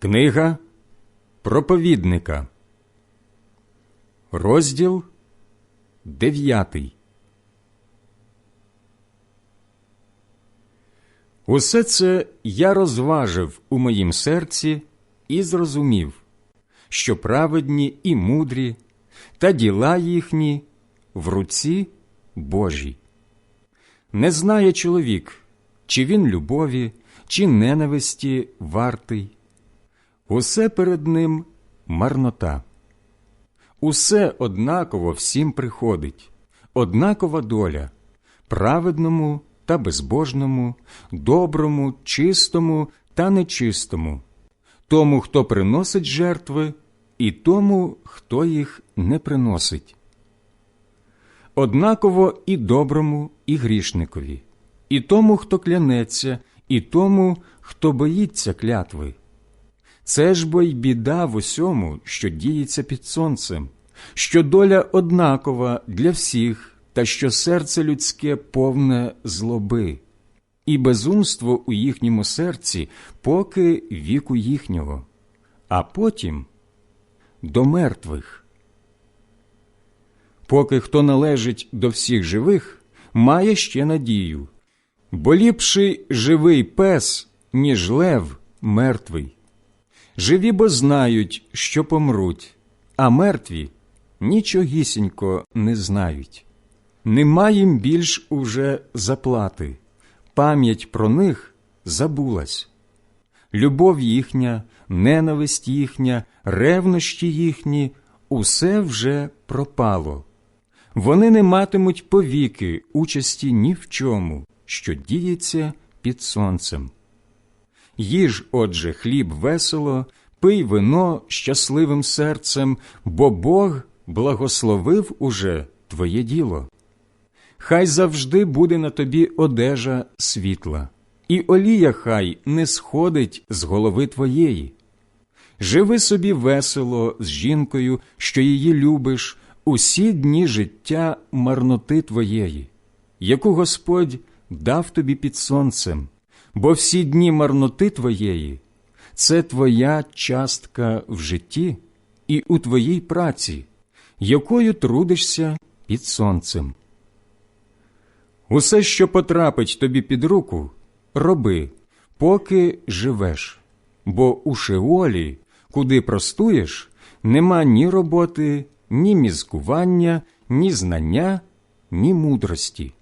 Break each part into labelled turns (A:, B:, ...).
A: Книга проповідника, розділ дев'ятий. Усе це я розважив у моїм серці і зрозумів, що праведні і мудрі, та діла їхні в руці Божій. Не знає чоловік, чи він любові, чи ненависті вартий. Усе перед ним марнота. Усе однаково всім приходить, однакова доля праведному та безбожному, доброму, чистому та нечистому, тому, хто приносить жертви, і тому, хто їх не приносить. Однаково і доброму, і грішникові, і тому, хто клянеться, і тому, хто боїться клятви. Це ж бо й біда в усьому, що діється під сонцем, що доля однакова для всіх, та що серце людське повне злоби, і безумство у їхньому серці, поки віку їхнього, а потім до мертвих. Поки хто належить до всіх живих, має ще надію, бо ліпший живий пес, ніж лев мертвий. Живі бо знають, що помруть, а мертві нічогісінько не знають. Нема їм більш уже заплати, пам'ять про них забулась. Любов їхня, ненависть їхня, ревнощі їхні усе вже пропало. Вони не матимуть повіки участі ні в чому, що діється під сонцем. Їж, отже, хліб весело, пий вино щасливим серцем, бо Бог благословив уже твоє діло. Хай завжди буде на тобі одежа світла, і олія хай не сходить з голови твоєї. Живи собі весело з жінкою, що її любиш, усі дні життя марноти твоєї, яку Господь дав тобі під сонцем бо всі дні марноти твоєї це твоя частка в житті і у твоїй праці, якою трудишся під сонцем. Усе, що потрапить тобі під руку, роби, поки живеш, бо у Шеолі, куди простуєш, нема ні роботи, ні мізкування, ні знання, ні мудрості.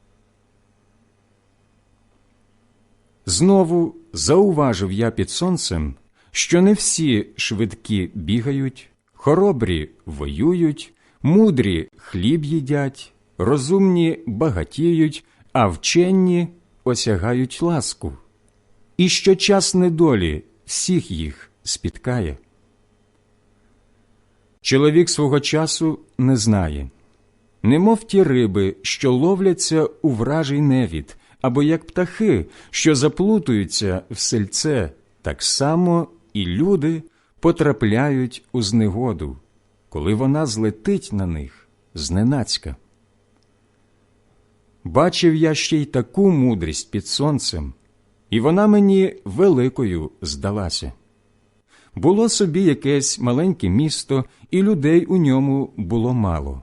A: Знову зауважив я під сонцем, що не всі швидкі бігають, хоробрі воюють, мудрі хліб їдять, розумні багатіють, а вчені осягають ласку, і що час недолі всіх їх спіткає. Чоловік свого часу не знає, немов ті риби, що ловляться у вражий невід або як птахи, що заплутуються в сельце, так само і люди потрапляють у знегоду, коли вона злетить на них зненацька. Бачив я ще й таку мудрість під сонцем, і вона мені великою здалася. Було собі якесь маленьке місто, і людей у ньому було мало.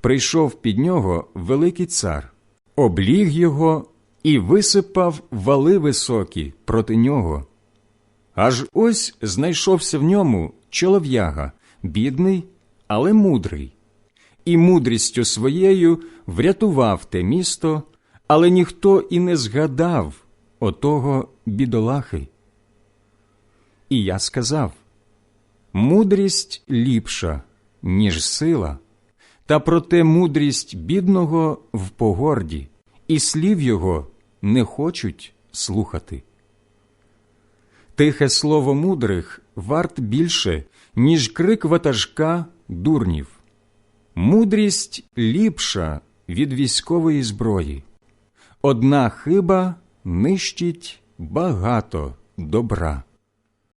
A: Прийшов під нього великий цар, обліг його і висипав вали високі проти нього. Аж ось знайшовся в ньому чолов'яга, бідний, але мудрий, і мудрістю своєю врятував те місто, але ніхто і не згадав отого бідолахи. І я сказав мудрість ліпша, ніж сила, та проте мудрість бідного в погорді і слів його не хочуть слухати. Тихе слово мудрих варт більше, ніж крик ватажка дурнів. Мудрість ліпша від військової зброї. Одна хиба нищить багато добра.